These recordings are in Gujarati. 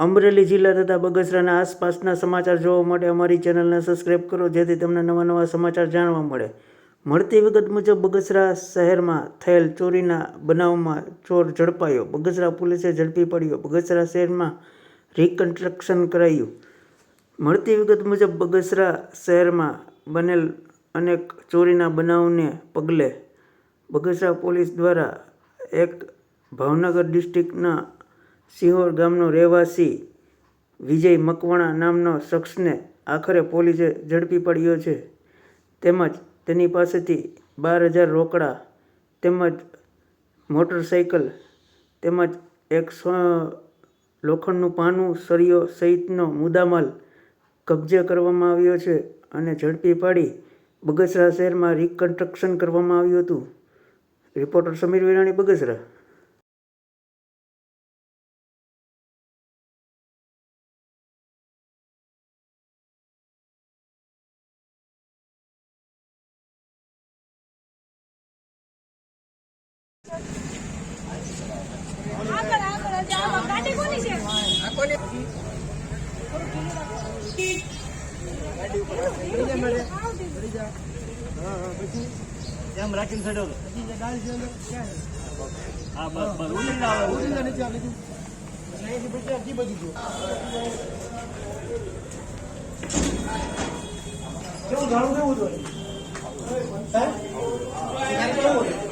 અમરેલી જિલ્લા તથા બગસરાના આસપાસના સમાચાર જોવા માટે અમારી ચેનલને સબસ્ક્રાઈબ કરો, જેથી તમને નવા નવા સમાચાર જાણવા મળે. મળતી વિગત મુજબ બગસરા શહેરમાં થયેલ ચોરીના બનાવમાં ચોર ઝડપાયો. બગસરા પોલીસે ઝડપી પડ્યો. બગસરા શહેરમાં રિકન્સ્ટ્રક્શન કરાયું. મળતી વિગત મુજબ બગસરા શહેરમાં બનેલ અનેક ચોરીના બનાવને પગલે બગસરા પોલીસ દ્વારા એક ભાવનગર ડિસ્ટ્રિક્ટના સિહોર ગામનો રહેવાસી વિજય મકવાણા નામનો શખ્સને આખરે પોલીસે ઝડપી પડ્યો છે. તેમજ તેની પાસેથી બાર હજાર રોકડા, તેમજ મોટરસાઇકલ, તેમજ એક લોખંડનું પાનું, સળિયો સહિતનો મુદ્દામાલ કબજે કરવામાં આવ્યો છે અને ઝડપી પાડી બગસરા શહેરમાં રિકન્સ્ટ્રક્શન કરવામાં આવ્યું હતું. રિપોર્ટર સમીર વિરાણી, બગસરા. રાખીને ચડ્યો હા, બસ બસ ઉડી ના આવે ઉડી ના નીચે આવે કેવું જાણું કેવું હતું કેવું હતું?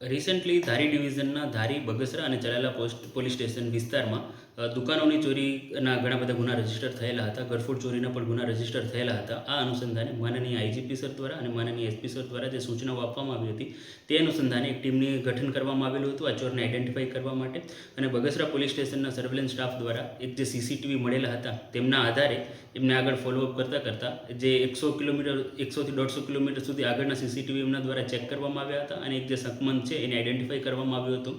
રિસન્ટલી ધારી ડિવિઝનના ધારી બગસરા અને ચલાલા પોસ્ટ પોલીસ સ્ટેશન વિસ્તારમાં દુકાનોની ચોરીના ઘણા બધા ગુના રજિસ્ટર થયેલા હતા ગરફોડ ચોરીના પણ ગુના રજિસ્ટર થયેલા હતા. આ અનુસંધાને માનનીય આઈજીપી સર દ્વારા અને માનનીય એસપી સર દ્વારા જે સૂચનાઓ આપવામાં આવી હતી, તે અનુસંધાને એક ટીમની ગઠન કરવામાં આવેલું હતું. આ ચોરને આઈડેન્ટિફાઈ કરવા માટે અને બગસરા પોલીસ સ્ટેશનના સર્વેલન્સ સ્ટાફ દ્વારા એક જે સીસીટીવી મળેલા હતા, તેમના આધારે એમને આગળ ફોલોઅપ કરતાં કરતાં જે એકસો કિલોમીટર એકસોથી દોઢસો કિલોમીટર સુધી આગળના સીસીટીવી એમના દ્વારા ચેક કરવામાં આવ્યા હતા અને એક જે સકમંદ છે એને આઈડેન્ટિફાઈ કરવામાં આવ્યું હતું.